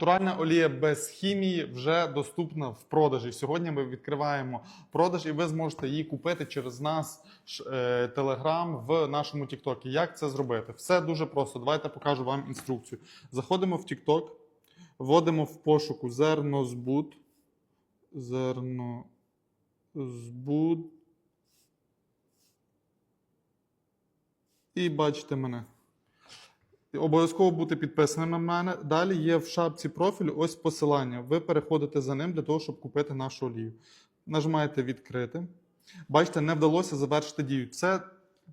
Натуральна олія без хімії вже доступна в продажі. Сьогодні ми відкриваємо продаж, і ви зможете її купити через нас Телеграм в нашому Тіктокі. Як це зробити? Все дуже просто. Давайте покажу вам інструкцію. Заходимо в Тікток, вводимо в пошуку зернозбут. Зернозбут. І бачите мене. Обов'язково бути підписаним на мене. Далі є в шапці профілю ось посилання. Ви переходите за ним для того, щоб купити нашу олію. Нажимаєте відкрити. Бачите, не вдалося завершити дію. Це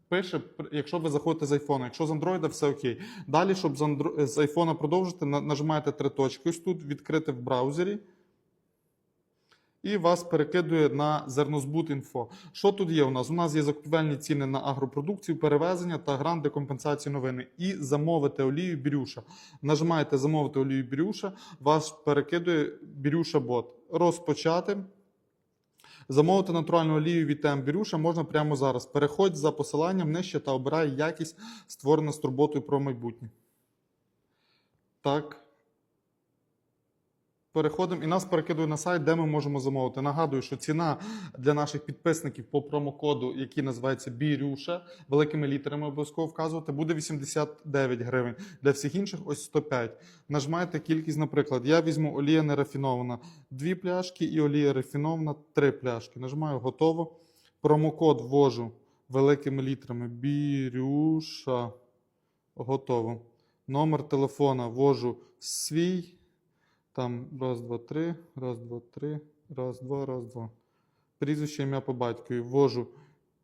пише, якщо ви заходите з айфона. Якщо з Android, все окей. Далі, щоб з айфона продовжити, нажимаєте три точки. Ось тут відкрити в браузері. І вас перекидує на зернозбут інфо. Що тут є у нас? У нас є закупівельні ціни на агропродукцію, перевезення та гранти компенсації новини. І замовити олію Бірюша. Нажимаєте замовити олію Бірюша, вас перекидує Бірюша бот. Розпочати. Замовити натуральну олію від ТМ Бірюша можна прямо зараз. Переходь за посиланням нижче та обирай якість, створена з турботою про майбутнє. Так. Переходимо і нас перекидує на сайт, де ми можемо замовити. Нагадую, що ціна для наших підписників по промокоду, який називається Бірюша, великими літерами обов'язково вказувати, буде 89 гривень. Для всіх інших ось 105. Нажмайте кількість, наприклад, я візьму олія нерафінована дві пляшки і олія рафінована три пляшки. Нажимаю готово. Промокод ввожу великими літерами Бірюша. Готово. Номер телефона ввожу свій. Там раз, два, три, раз, два, три, раз, два, раз, два. Прізвище ім'я по батькові. Ввожу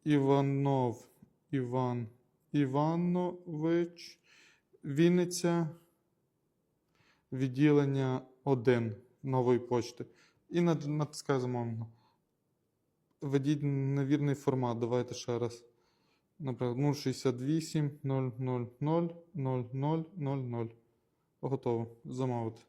Іванов Іван Іванович, Вінниця, відділення 1 нової почти. І натискаю замовлення. Введіть невірний формат. Давайте ще раз. Наприклад, 068 000 00 00. Готово. Замовити.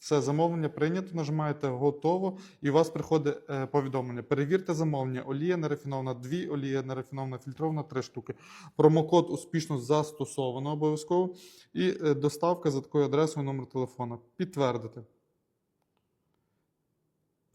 Все, замовлення прийнято, нажимаєте готово, і у вас приходить е, повідомлення. Перевірте замовлення. Олія нерафінована 2, олія нерафінована фільтрована 3 штуки. Промокод успішно застосовано обов'язково. І е, доставка за такою адресою номер телефона. Підтвердити.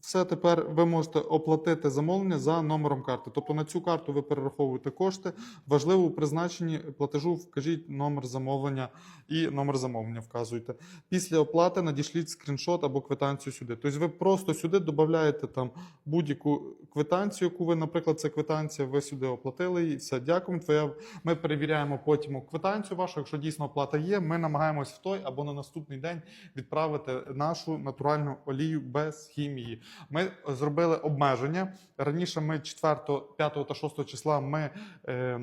Все, тепер ви можете оплатити замовлення за номером карти. Тобто на цю карту ви перераховуєте кошти. Важливо у призначенні платежу вкажіть номер замовлення і номер замовлення вказуєте. Після оплати надішліть скріншот або квитанцію сюди. Тобто ви просто сюди додаєте там будь-яку квитанцію, яку ви, наприклад, це квитанція, ви сюди оплатили її. Все, дякуємо. Твоя ми перевіряємо потім квитанцію вашу. Якщо дійсно оплата є, ми намагаємось в той або на наступний день відправити нашу натуральну олію без хімії. Ми зробили обмеження. Раніше ми 4, 5 та 6 числа ми. Е,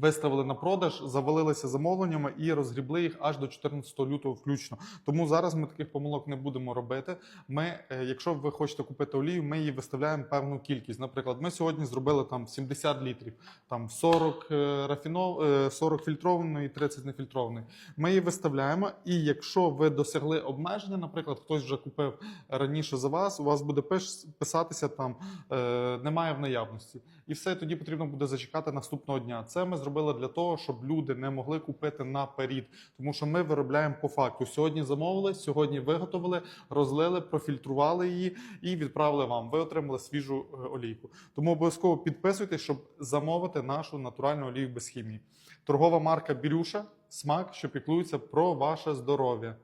Виставили на продаж, завалилися замовленнями і розгрібли їх аж до 14 лютого включно. Тому зараз ми таких помилок не будемо робити. Ми, е, якщо ви хочете купити олію, ми її виставляємо певну кількість. Наприклад, ми сьогодні зробили там 70 літрів, там 40 е, рафінов, е, 40 фільтрованої, 30 нефільтрованої. Ми її виставляємо, і якщо ви досягли обмеження, наприклад, хтось вже купив раніше за вас, у вас буде писатися там е, немає в наявності. І все тоді потрібно буде зачекати наступного дня. Це ми зробили для того, щоб люди не могли купити наперед, тому що ми виробляємо по факту. Сьогодні замовили, сьогодні виготовили, розлили, профільтрували її і відправили вам. Ви отримали свіжу е, олійку. Тому обов'язково підписуйтесь, щоб замовити нашу натуральну олію без хімії. Торгова марка Бірюша, смак, що піклується про ваше здоров'я.